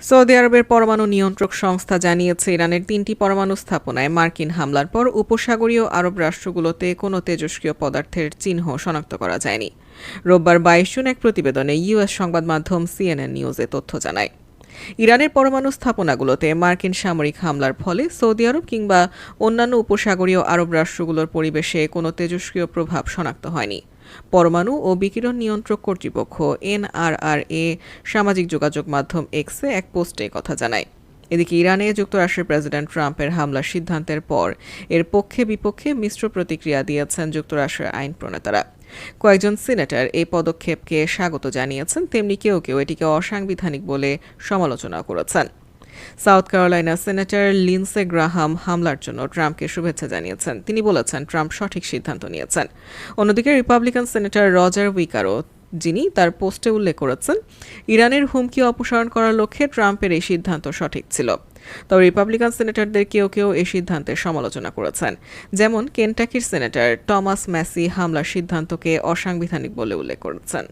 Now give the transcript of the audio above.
Saudi আরবের পরমাণু নিয়ন্ত্রক সংস্থা জানিয়েছে, ইরানের তিনটি পরমাণু স্থাপনায় মার্কিন হামলার পর উপসাগরীয় আরব রাষ্ট্রগুলোতে কোনো তেজস্ক্রিয় পদার্থের চিহ্ন শনাক্ত করা যায়নি। রোববার বাইশ জুন এক প্রতিবেদনে ইউএস সংবাদ মাধ্যম সিএনএন নিউজে তথ্য জানায়। ইরানের পরমাণু স্থাপনাগুলোতে মার্কিন সামরিক হামলার ফলে সৌদি আরব কিংবা অন্যান্য উপসাগরীয় আরব রাষ্ট্রগুলোর পরিবেশে কোনো তেজস্ক্রিয় প্রভাব শনাক্ত হয়নি। পরমাণু ও বিকিরণ নিয়ন্ত্রক কর্তৃপক্ষ এনআরআরএ সামাজিক যোগাযোগ মাধ্যম এক্সে এক পোস্টে কথা জানায়। এদিকে ইরানে যুক্তরাষ্ট্রের প্রেসিডেন্ট ট্রাম্পের হামলার সিদ্ধান্তের পর এর পক্ষে বিপক্ষে মিশ্র প্রতিক্রিয়া দিয়েছেন যুক্তরাষ্ট্রের আইন প্রণেতারা। কয়েকজন সিনেটর এই পদক্ষেপকে স্বাগত জানিয়েছেন, তেমনি কেউ কেউ এটিকে অসাংবিধানিক বলে সমালোচনা করেছেন। South Carolina senator Lindsey Graham হামলার জন্য ট্রাম্পকে শুভেচ্ছা জানিয়েছেন। তিনি বলেছেন, ট্রাম্প সঠিক সিদ্ধান্ত নিয়েছেন। অন্যদিকে রিপাবলিকান সেনেটর রজার উইকারও যিনি তার পোস্টে উল্লেখ করেছেন, ইরানের হুমকি অপসারণ করার লক্ষ্যে ট্রাম্পের এই সিদ্ধান্ত সঠিক ছিল। তবে রিপাবলিকান সেনেটরদের কেউ কেউ এই সিদ্ধান্তের সমালোচনা করেছেন। যেমন কেন্টাকির সেনেটর টমাস ম্যাসি হামলার সিদ্ধান্তকে অসাংবিধানিক বলে উল্লেখ করেছেন।